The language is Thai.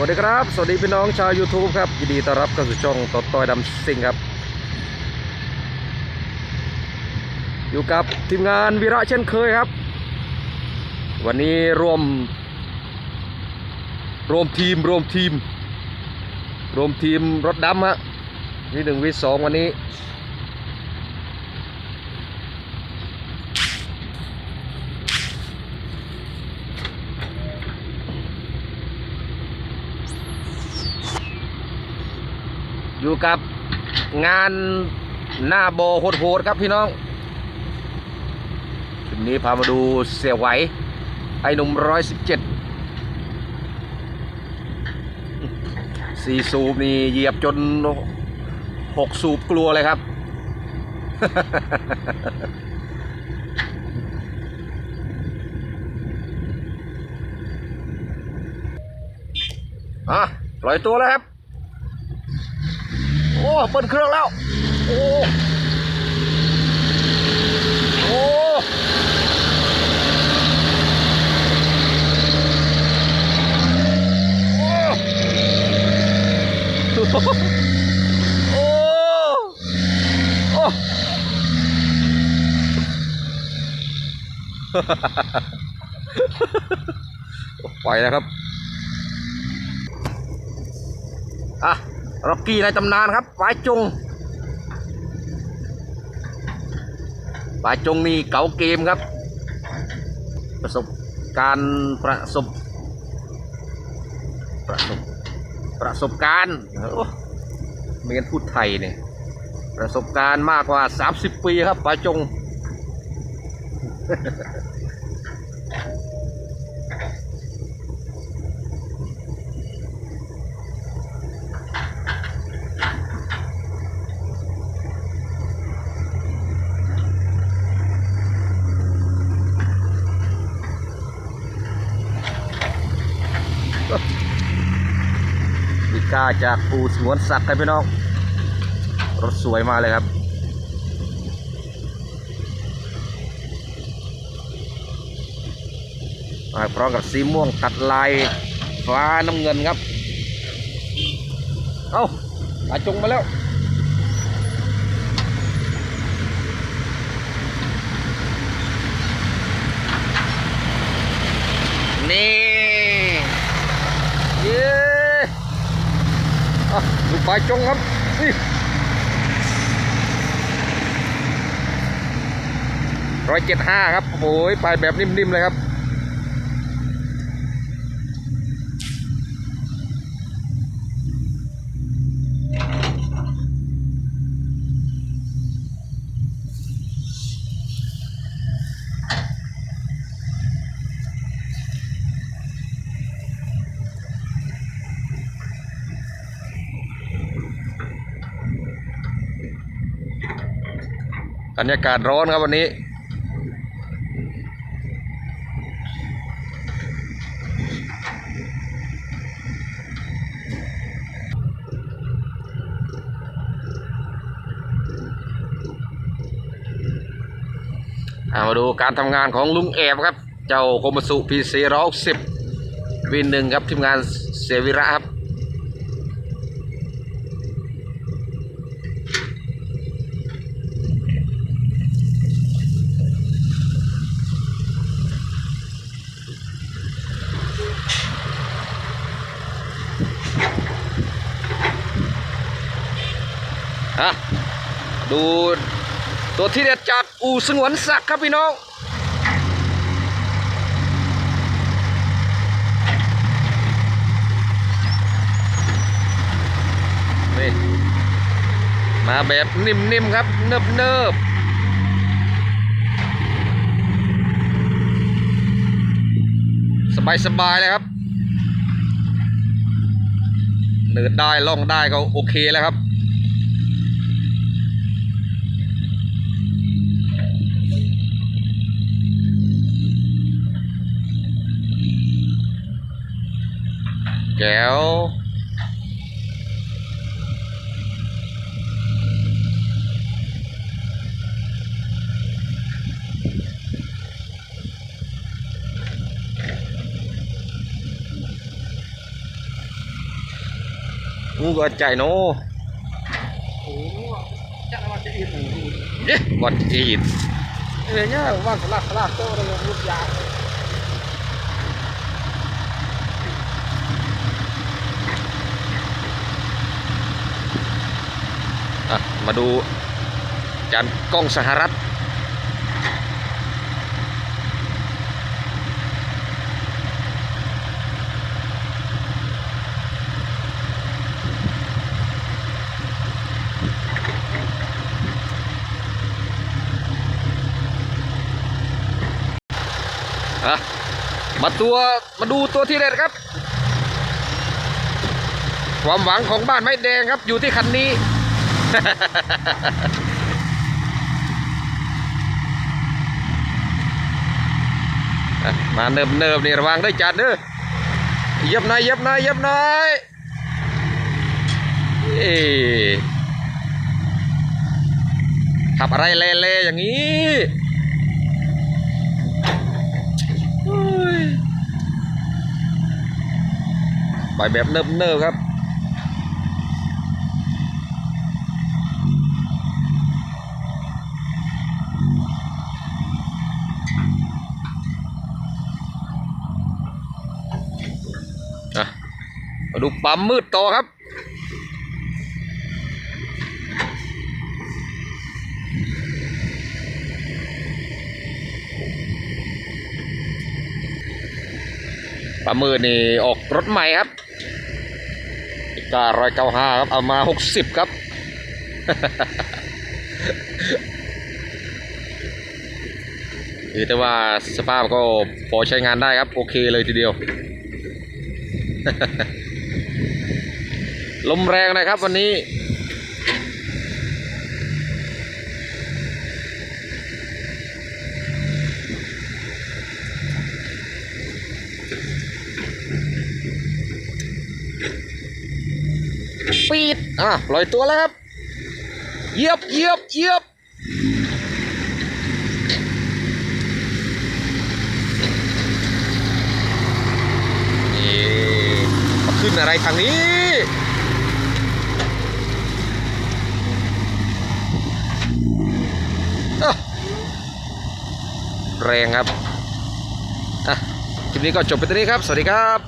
วัสดีครับ สวัสดีพี่น้องชาว YouTube ครับ ยินดีต้อนรับเข้าสู่ช่องตดต้อยดำซิงครับ อยู่กับทีมงานวีระเช่นเคยครับ วันนี้รวม รวมทีมรวมทีม รวมทีมรถดำฮะวีหนึ่งวีสองวันนี้ อยู่กับงานหน้าโบโหดๆครับพี่น้องทีนี้พามาดูเสียไหว ไอ้หนุ่มร้อยสิบเจ็ดสี่สูบนี่เหยียบจนหกสูบกลัวเลยครับ อะปล่อยตัวแล้วครับ อ้เปิดเครื่องแล้ว โอ้โอ้โอ้โอ้โอ้ไปแล้วครับ อะ ร็อกกี้ในตำนานครับปลายจงปลายจงนี่เก๋าเกมครับ ประสบการประสบ ประสบ ประสบการณ์โอ้ไม่งั้นพูดไทยเนี่ยประสบการณ์มากกว่า 30 ปีครับปลายจงาจากปูสวนสัตว์ครับพี่น้อง รถสวยมากเลยครับ มาพร้อมกับสีม่วงตัดลายฟ้าน้ำเงินครับ เอ้าอาจงมาแล้ว นี่เย้อะดู ปลายจงครับนี่ร้อยเจ็ดห้าครับโอ้ยไปแบบนิ่มๆเลยครับ บรรยากาศร้อนครับวันนี้ามาดูการทำงานของลุงแอบครับ เจ้าโคมสุพีซีร้อยสิบวินหนึ่งครับทีมงานเสวิระครับ ดูตัวที่เด็ดจากอู่สงวนศักดิ์ครับพี่น้อง นี่ มาแบบนิ่มๆครับ เนิบๆสบายๆเลยครับ เนิดได้ล่องได้ก็โอเคแล้วครับ แก้วงูก็ใจโนโอ้จะมาจะอีกหนึ่งเอ๊ะวัดอีดเอ้ยเนี่ยว่าสลัดสลัดโตเราลูกยา อะมาดูจานกล้องสหรัฐมาตัวมาดูตัวที่เด็ดครับ ความหวังของบ้านไม้แดงครับอยู่ที่คันนี้ มาเนิบเนิบนี่ระวังด้วยจัดเด้อเย็บหน่อยเย็บหน่อยเย็บหน่อยเอ้ขับอะไรเล่ๆอย่างนี้โอ้ยไปแบบเนิบเนิบๆครับ มาดูปั๊มมืดต่อครับ ปั๊มมืดนี่ออกรถใหม่ครับการอยเก้าห้าครับ เอามาหกสิบครับ คือแต่ว่าสภาพก็พอใช้งานได้ครับ โอเคเลยทีเดียว ลมแรงนะครับวันนี้ ปีด อะปล่อยตัวแล้วครับเหยียบเหยียบเหยียบนี่มาขึ้นอะไรทางนี้อะ แรงครับอะคลิปนี้ก็จบไปตรงนี้ครับ สวัสดีครับ